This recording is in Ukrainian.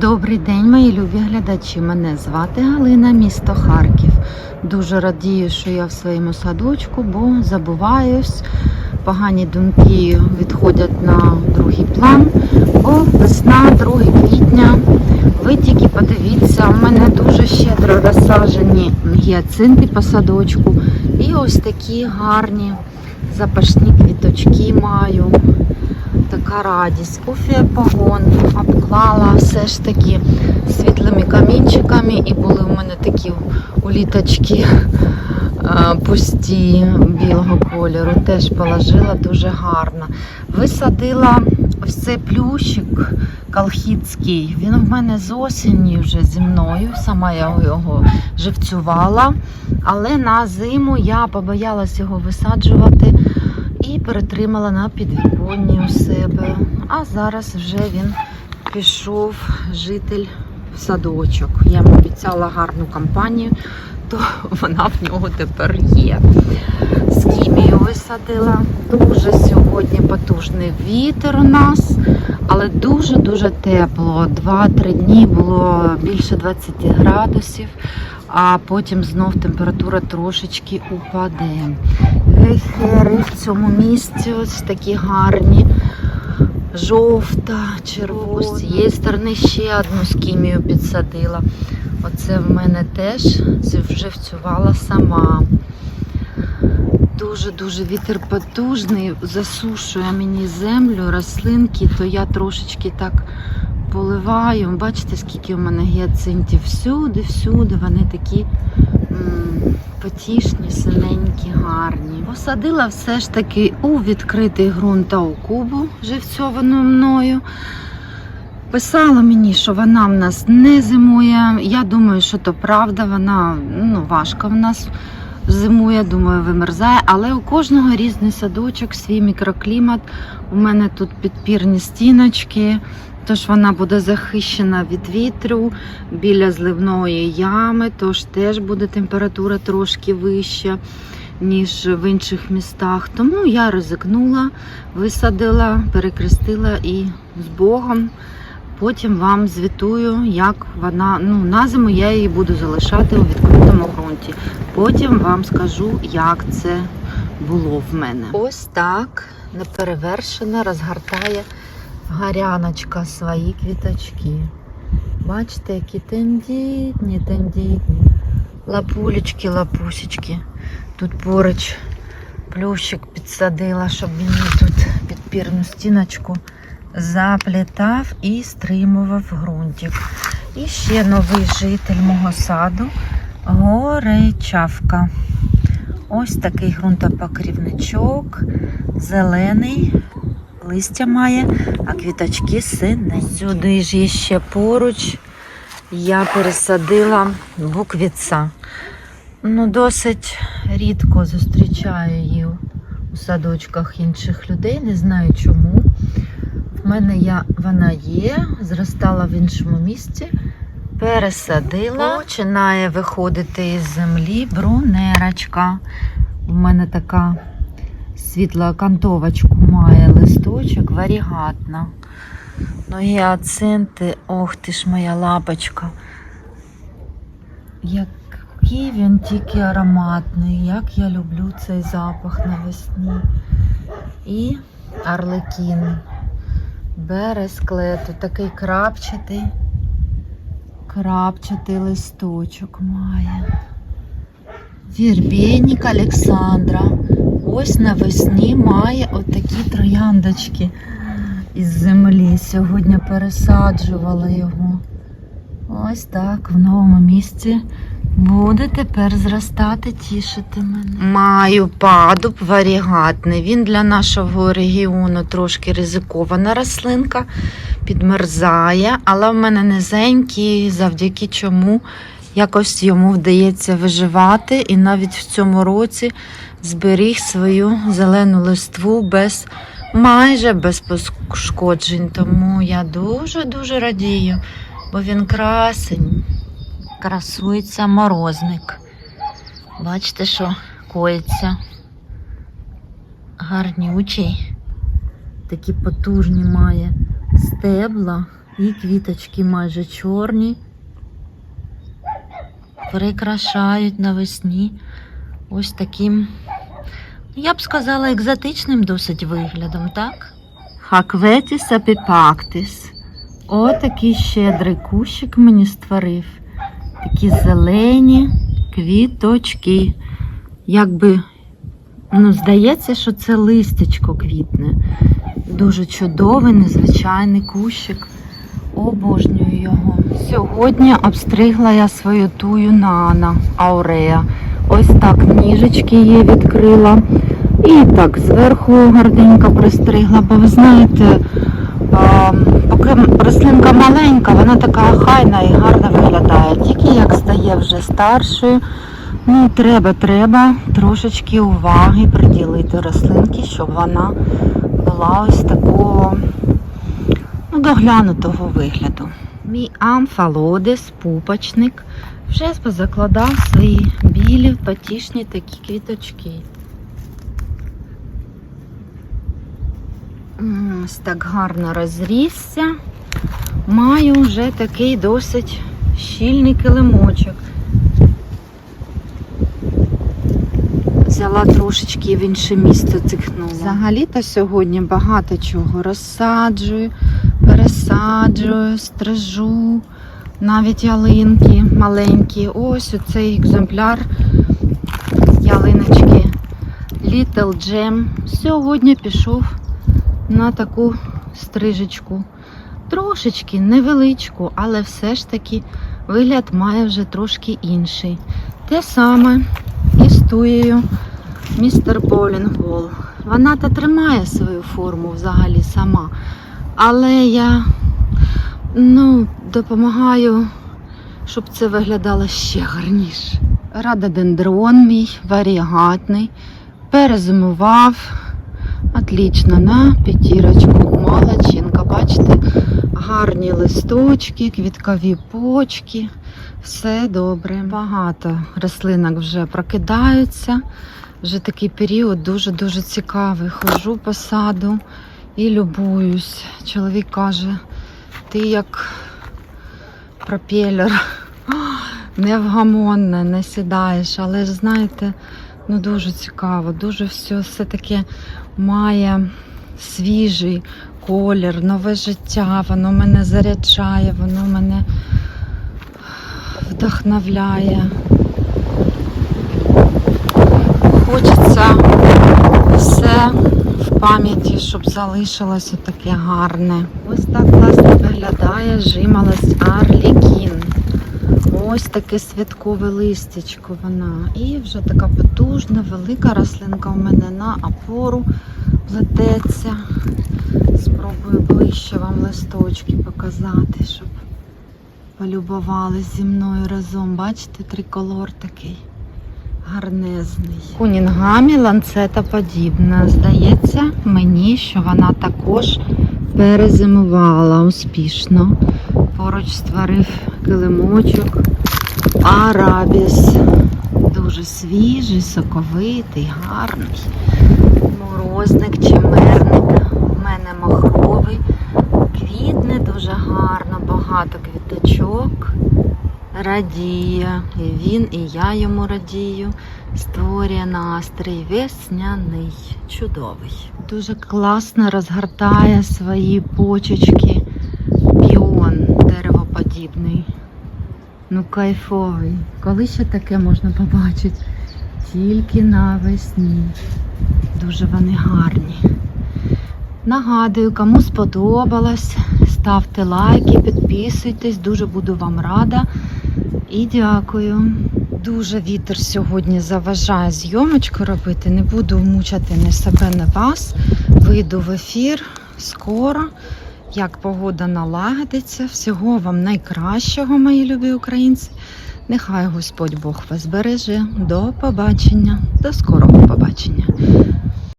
Добрий день, мої любі глядачі. Мене звати Галина, місто Харків. Дуже радію, що я в своєму садочку, бо забуваюсь. Погані думки відходять на другий план. Бо весна, 2 квітня. Ви тільки подивіться, у мене дуже щедро розсаджені гіацинти по садочку. І ось такі гарні запашні квіточки маю така радість. Офіапагон обклала все ж таки світлими камінчиками, і були в мене такі уліточки е, пусті білого кольору. Теж положила дуже гарно. Висадила ось цей плющик колхідський. Він в мене з осені вже зі мною. Сама я його живцювала. Але на зиму я побоялась його висаджувати перетримала на підвіконні у себе. А зараз вже він пішов житель в садочок. Я йому обіцяла гарну компанію, то вона в нього тепер є. З кімію висадила. Дуже сьогодні потужний вітер у нас, але дуже-дуже тепло. Два-три дні було більше 20 градусів, а потім знов температура трошечки упаде. Гейхери в цьому місці ось такі гарні. Жовта, червона. З цієї сторони ще одну скімію підсадила. Оце в мене теж вже вцювала сама. Дуже-дуже вітер потужний, засушує мені землю, рослинки, то я трошечки так поливаю. Бачите, скільки в мене гіацинтів всюди, всюди. Вони такі потішні, синенькі, гарні. Посадила все ж таки у відкритий ґрунт та у кубу, живцьовану мною. Писала мені, що вона в нас не зимує. Я думаю, що то правда, вона ну, важко в нас зимує, думаю, вимерзає. Але у кожного різний садочок, свій мікроклімат. У мене тут підпірні стіночки, тож вона буде захищена від вітру біля зливної ями, тож теж буде температура трошки вища, ніж в інших містах. Тому я ризикнула, висадила, перекрестила і з Богом. Потім вам звітую, як вона. Ну, на зиму я її буду залишати у відкритому ґрунті. Потім вам скажу, як це було в мене. Ось так неперевершено розгортає гаряночка свої квіточки. Бачите, які тендітні, тендітні. Лапулечки, лапусечки. Тут поруч плющик підсадила, щоб він тут підпірну стіночку заплітав і стримував ґрунтик. І ще новий житель мого саду горечавка. Ось такий ґрунтопокрівничок, зелений, листя має, а квіточки сині. Сюди ж є ще поруч. Я пересадила буквіца. Ну, досить рідко зустрічаю її у садочках інших людей, не знаю чому. В мене я, вона є, зростала в іншому місці, пересадила, починає виходити із землі брунерочка. У мене така світла кантовочку має листочок, варігатна. Ну, гіацинти, ох ти ж моя лапочка. Який він тільки ароматний, як я люблю цей запах навесні. І арлекін бересклету, такий крапчатий, крапчатий листочок має. Вірбєнік Олександра. Ось навесні має отакі трояндочки із землі. Сьогодні пересаджувала його. Ось так в новому місці буде тепер зростати, тішити мене. Маю падуб варігатний. Він для нашого регіону трошки ризикована рослинка, підмерзає, але в мене низенький, завдяки чому якось йому вдається виживати. І навіть в цьому році зберіг свою зелену листву без майже без пошкоджень. Тому я дуже-дуже радію, бо він красень красується морозник. Бачите, що коїться. Гарнючий. Такі потужні має стебла І квіточки майже чорні. Прикрашають навесні ось таким, я б сказала, екзотичним досить виглядом, так? Хакветіс апіпактис. Отакий щедрий кущик мені створив. Такі зелені квіточки. Якби, ну, здається, що це листячко квітне. Дуже чудовий, незвичайний кущик. Обожнюю його. Сьогодні обстригла я свою тую Нана Аурея. Ось так ніжечки її відкрила. І так зверху гарненько пристригла, бо ви знаєте, поки рослинка маленька, вона така хайна і гарно виглядає. Тільки як стає вже старшою, ну треба, треба трошечки уваги приділити рослинки, щоб вона була ось такого доглянутого вигляду. Мій амфалодис, пупочник, вже позакладав свої білі потішні такі квіточки. Ось так гарно розрісся. Маю вже такий досить щільний килимочок. Взяла трошечки в інше місце цикнула. Взагалі-то сьогодні багато чого розсаджую, пересаджую, стрижу, навіть ялинки маленькі. Ось оцей екземпляр ялиночки Little Gem. Сьогодні пішов на таку стрижечку. Трошечки невеличку, але все ж таки вигляд має вже трошки інший. Те саме і з туєю містер Болінгвол. Вона та тримає свою форму взагалі сама. Але я ну, допомагаю, щоб це виглядало ще гарніше. Радодендрон мій варігатний. Перезимував. Отлично, на п'ятірочку. Молодчинка, бачите, гарні листочки, квіткові почки. Все добре. Багато рослинок вже прокидаються. Вже такий період дуже-дуже цікавий. Ходжу по саду і любуюсь. Чоловік каже, ти як пропелер. Невгамонне, не сідаєш, але ж знаєте, ну дуже цікаво, дуже все, все таке має свіжий колір, нове життя, воно мене заряджає, воно мене вдохновляє. Хочеться все в пам'яті, щоб залишилося таке гарне. Ось так класно виглядає жималась Арлікін. Ось таке святкове листячко вона. І вже така потужна, велика рослинка у мене на опору плететься. Спробую ближче вам листочки показати, щоб полюбувались зі мною разом. Бачите, триколор такий гарнезний. Кунінгамі ланцета подібна. Здається мені, що вона також перезимувала успішно. Поруч створив килимочок. Арабіс. Дуже свіжий, соковитий, гарний. Морозник чи мерник. У мене махровий. Квітне дуже гарно, багато квіточок. Радіє. І він, і я йому радію. Створює настрій весняний, чудовий. Дуже класно розгортає свої почечки. Піон деревоподібний. Ну, кайфовий. Коли ще таке можна побачити? Тільки навесні. Дуже вони гарні. Нагадую, кому сподобалось, ставте лайки, підписуйтесь, дуже буду вам рада. І дякую. Дуже вітер сьогодні заважає зйомочку робити. Не буду мучати ні себе, ні вас. Вийду в ефір скоро як погода налагодиться. Всього вам найкращого, мої любі українці. Нехай Господь Бог вас береже. До побачення, до скорого побачення.